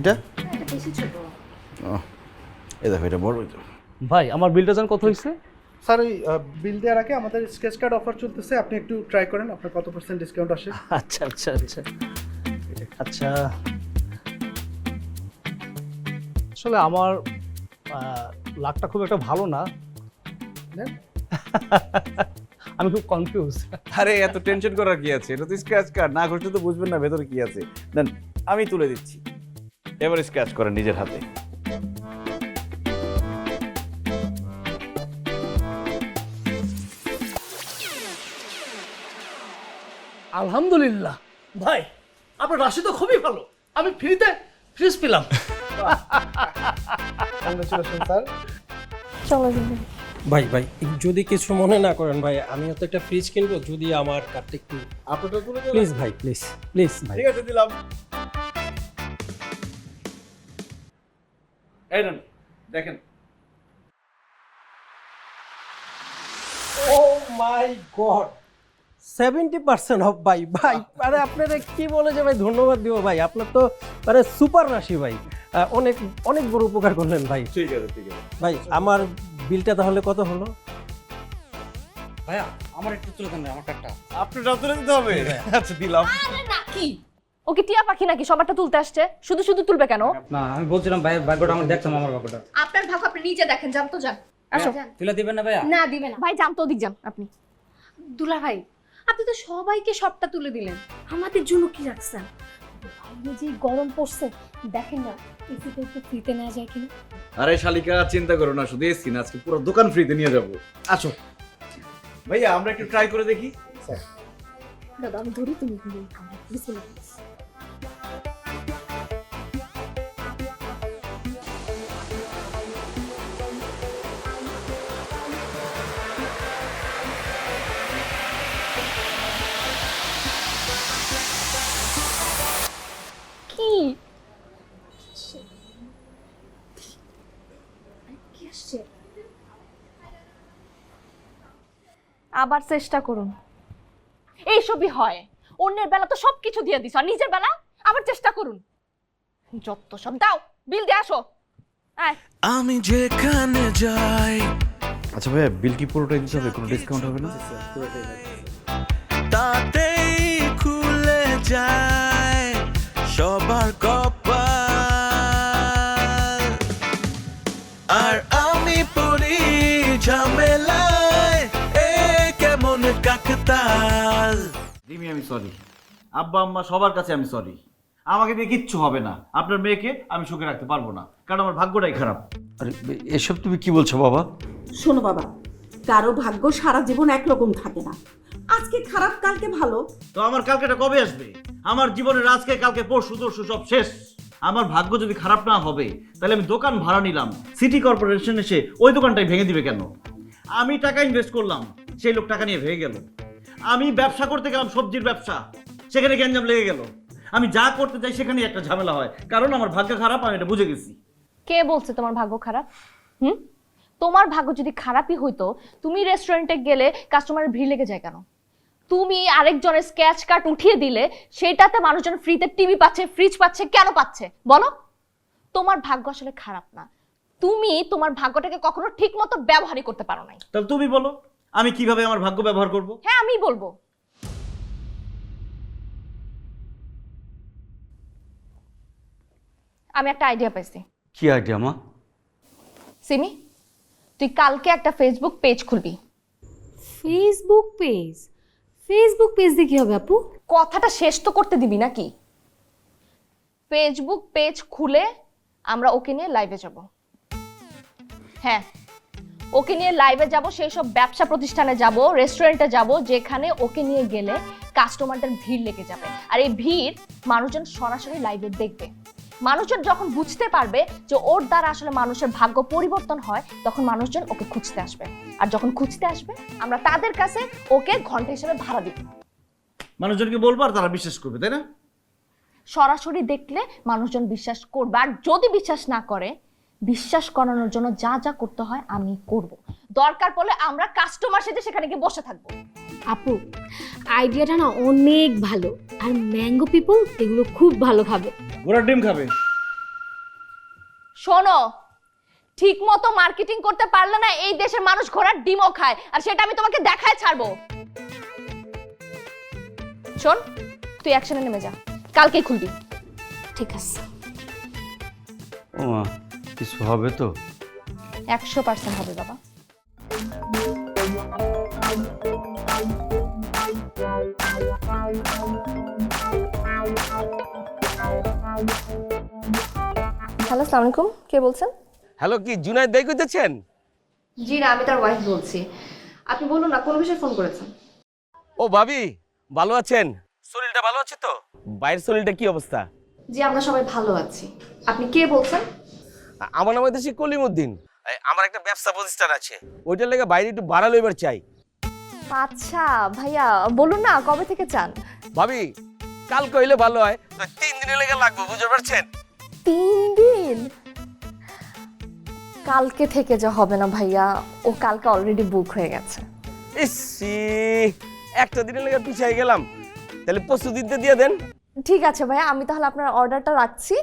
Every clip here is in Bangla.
এটা? এই দেখো এটা বড় ভাই আমার বিলটা জান কত হয়েছে স্যার ওই বিল দেওয়ার আগে আমাদের স্কেচ কার্ড অফার চলতেছে আপনি একটু ট্রাই করেন আপনার কত পার্সেন্ট ডিসকাউন্ট আসে। আচ্ছা আচ্ছা আচ্ছা। আচ্ছা। আসলে আমার লাকটা খুব একটা ভালো না। আমি খুব কনফিউজ আরে এত টেনশন করার কি আছে? এটা তো স্ক্র্যাচ কার্ড না ঘষলে তো বুঝবেন না ভেতরে কি আছে। দেন আমি তুলে দিচ্ছি। এবার স্ক্র্যাচ করেন নিজের হাতে। আলহামদুলিল্লাহ। ভাই আপনার রাশি তো খুবই ভালো। আমি ফ্রিতে ফ্রিজ পেলাম। স্যার চলো যাবে ভাই ভাই যদি কিছু মনে না করেন ভাই আমি তো একটা ফ্রিজ কিনবো যদি আমার কার্ডটা একটু আপনারটা তুলে প্লিজ ভাই প্লিজ প্লিজ ভাই। ঠিক আছে দিলাম। এই নেন দেখেন। ও my god seventy percent off ভাই। ভাই আরে আপনারা কি বলে যে ভাই ধন্যবাদ দিব ভাই? আপনার তো মানে সুপার রাশি ভাই। অনেক অনেক বড় উপকার করলেন ভাই। ঠিক আছে ঠিক আছে। ভাই আমার বিলটা তাহলে কত হলো? ভাইয়া আমার একটু তুলে দেন আমার কার্ডটা আপনারটাও তুলে দিতে হবে। আচ্ছা দিলাম। আরে না কি? ও কি টিয়া পাখি নাকি? সবারটা তুলতে আসছে। শুধু শুধু তুলবে কেন? না আমি বলছিলাম ভাগ্যটা আমার দেখতাম আমার ভাগ্যটা। আপনার ভাগ আপনি নিজে দেখেন যান তো যান। আসো। তুলে দিবেন না ভাইয়া? না দিবে না। ভাই যান তো ওদিক যান আপনি। দুলা ভাই আপনি তো সবাইকে সবটা তুলে দিলেন। আমাদের জন্য কি রাখছেন? বাইরে যে গরম পড়ছে দেখেন না এসিতে একটু ফ্রিতে নেওয়া যায় কিনা? আরে শালিকা চিন্তা করো না শুধু এসছি না আজকে পুরো দোকান ফ্রিতে নিয়ে যাব। আসো। ভাইয়া আমরা একটু ট্রাই করে দেখি। দাদা আমি ধরি তুমি আবার চেষ্টা করুন। এইসবই হয়। অন্যের বেলা তো সবকিছু দিয়ে দিছ আর নিজের বেলা আবার চেষ্টা করুন। যত সব দাও বিল দিয়ে আসো। আয়। আমি যেখানে যাই। আচ্ছা ভাইয়া বিল কি পুরোটাই দিতে হবে? কোনো ডিসকাউন্ট হবে না? তাতেই খুলে যায় সবার কপাল। আর আমি পড়ি কেমন দিমি আমি সরি আব্বা আম্মা সবার কাছে আমি সরি আমাকে দিয়ে কিচ্ছু হবে না। আপনার মেয়েকে আমি সুখে রাখতে পারব না কারণ আমার ভাগ্যটাই খারাপ। আরে এসব তুমি কি বলছো বাবা? শোনো বাবা কারও ভাগ্য সারা জীবন একরকম থাকে না। আজকে খারাপ কালকে ভালো। তো আমার কালকেটা কবে আসবে? আমার জীবনের আজকে কালকে পরশু তরশু সব শেষ। আমার ভাগ্য যদি খারাপ না হবে তাহলে আমি দোকান ভাড়া নিলাম। সিটি কর্পোরেশন এসে ওই দোকানটাই ভেঙে দিবে কেন? আমি টাকা ইনভেস্ট করলাম সেই লোক টাকা নিয়ে ভেঙে গেল। আমি ব্যবসা করতে গেলাম সবজির ব্যবসা। সেখানে গ্যাঞ্জাম লেগে গেল। আমি যা করতে চাই সেখানে একটা ঝামেলা হয়। কারণ আমার ভাগ্য খারাপ আমি এটা বুঝে গেছি। কে বলছে তোমার ভাগ্য খারাপ? হুম? তোমার ভাগ্য যদি খারাপই হইতো তুমি রেস্টুরেন্টে গেলে কাস্টমারের ভিড় লেগে যায় কেন? তুমি আরেকজনের স্ক্যাচ কার্ড উঠিয়ে দিলে সেটাতে মানুষজন ফ্রিতে টিভি পাচ্ছে ফ্রিজ পাচ্ছে কেন পাচ্ছে? বলো। তোমার ভাগ্য আসলে খারাপ না। তুমি তোমার ভাগ্যটাকে কখনো ঠিক মতো ব্যবহারই করতে পারো নাই। তাহলে তুমি বলো। আমি কীভাবে আমার ভাগ্য ব্যবহার করব? হ্যাঁ আমি বলব। আমি একটা আইডিয়া পাইছি। কি আইডিয়া মা? সিমি তুই কালকে একটা ফেসবুক পেজ খুলবি। ফেসবুক পেজ ফেসবুক পেজ দিয়ে কি হবে আপু? কথাটা শেষ তো করতে দিবি নাকি? ফেসবুক পেজ খুলে আমরা ওকে নিয়ে লাইভে যাব। হ্যাঁ। ওকে নিয়ে লাইভে যাব সেই সব ব্যবসা প্রতিষ্ঠানে যাব রেস্টুরেন্টে যাব যেখানে ওকে নিয়ে গেলে কাস্টমারদের ভিড় লেগে যাবে। আর এই ভিড় মানুষজন সরাসরি লাইভে দেখবে। মানুষজন যখন বুঝতে পারবে যে ওর দ্বারা আসলে মানুষের ভাগ্য পরিবর্তন হয় তখন মানুষজন ওকে খুঁজতে আসবে। আর যখন খুঁজতে আসবে আমরা তাদের কাছে ওকে ঘণ্টা হিসেবে ভাড়া দিব। মানুষজনকে বলব আর তারা বিশ্বাস করবে তাই না? সরাসরি দেখলে মানুষজন বিশ্বাস করবে। আর যদি বিশ্বাস না করে বিশ্বাস করানোর জন্য যা যা করতে হয় আমি করব। দরকার পড়লে আমরা কাস্টমার সাথে সেখানে গিয়ে বসে থাকব। আপু আইডিয়াটা না অনেক ভালো। আর ম্যাঙ্গো পিপল এগুলো খুব ভালো খাবে। ঘোড়ার ডিম খাবে। শোনো ঠিক মতো মার্কেটিং করতে পারলে না এই দেশের মানুষ ঘোড়ার ডিমও খায়। আর সেটা আমি তোমাকে দেখায় ছাড়বো। শোন তুই অ্যাকশনে নেমে যা। কালকেই খুলবি। ঠিক আছে। ও মা কিছু হবে তো? একশো পার্সেন্ট হবে বাবা। হ্যালো আসসালামু আলাইকুম। কে বলছেন? হ্যালো কি জুনাইদ ভাই কইতেছেন? জি না আমি তার ওয়াইফ বলছি। আপনি বলুন না কোন বিষয়ে ফোন করেছেন? ও ভাবি ভালো আছেন? শরীরটা ভালো আছে তো? বাইরের শরীরটা কি অবস্থা? জি আমরা সবাই ভালো আছি। আপনি কে বলছেন? আমার নাম হইতেছে কলিমুদ্দিন। আমার একটা ব্যবসা প্রতিষ্ঠান আছে। ওইটার লেগে বাইরে একটু ভাড়া লইবার চাই। আচ্ছা ভাইয়া বলুন না কবে থেকে চান? ভাবি কাল কইলে ভালো হয়। তিন দিনের লেগে লাগবে বুঝতে পারছেন? তিন দিন? কালকে থেকে যা হবে না ভাইয়া ও কালকে অলরেডি বুক হয়ে গেছে। ইসি একটা দিনের লেগে পিছিয়ে গেলাম। তাহলে পরশু দিনতে দিয়ে দেন। ঠিক আছে ভাইয়া আমি তাহলে আপনার অর্ডারটা রাখছি।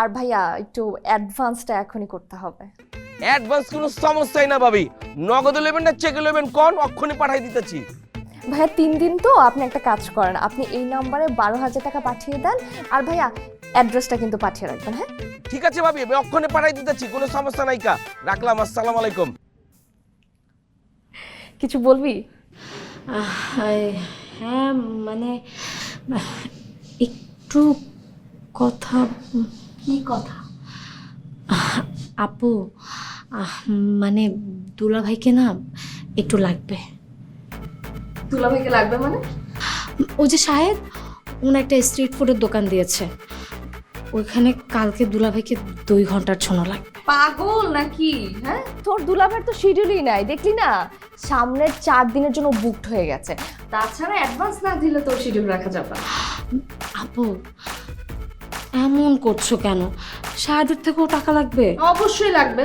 আর ভাইয়া একটু অ্যাডভান্সটা এখনই করতে হবে। অ্যাডভান্স কোনো সমস্যাই না ভাবি। নগদ নেবেন না চেকে নেবেন কোন অক্ষণে পাঠাই দিতেছি? ভাইয়া তিন দিন তো আপনি একটা কাজ করেন। আপনি এই নাম্বারে বারো হাজার টাকা পাঠিয়ে দেন আর ভাইয়া অ্যাড্রেসটা কিন্তু পাঠিয়ে রাখবেন হ্যাঁ? ঠিক আছে ভাবি আমি অক্ষণে পাঠাই দিতেছি কোনো সমস্যা নাই কা। রাখলাম আসসালামু আলাইকুম। কিছু বলবি? হ্যাঁ মানে একটু কথা কি কথা? আপু মানে দুলাভাইকে না একটু লাগবে। তুলা ভাইকে লাগবে মানে? ও যে সাহেব উনি একটা স্ট্রিট ফুডের দোকান দিয়েছে। ওইখানে কালকে দুলাভাইকে দুই ঘণ্টার জন্য লাগবে। পাগল নাকি? হ্যাঁ? তোর দুলাভের তো শিডিউলই নাই দেখলি না? সামনের চার দিনের জন্য বুকড হয়ে গেছে। তাছাড়া অ্যাডভান্স না দিলে তোর শিডিউল রাখা যাবে আপু এমন করছ কেন? সাহেবের থেকেও টাকা লাগবে? অবশ্যই লাগবে।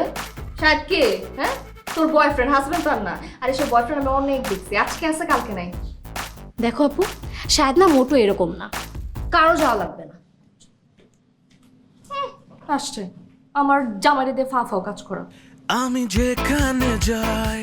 শায়দ কে? হ্যাঁ? তোর বয়ফ্রেন্ড হাজবেন্ড তো আর না। আর এসব বয়ফ্রেন্ড আমি অনেক দেখছি। আজকে আছে কালকে নাই। দেখো আপু শায়দ না মোটো এরকম না। কারও যাওয়া লাগবে না। আসছে। আমার জামাইরে দিয়ে ফা কাজ করা। আমি যেখানে যাই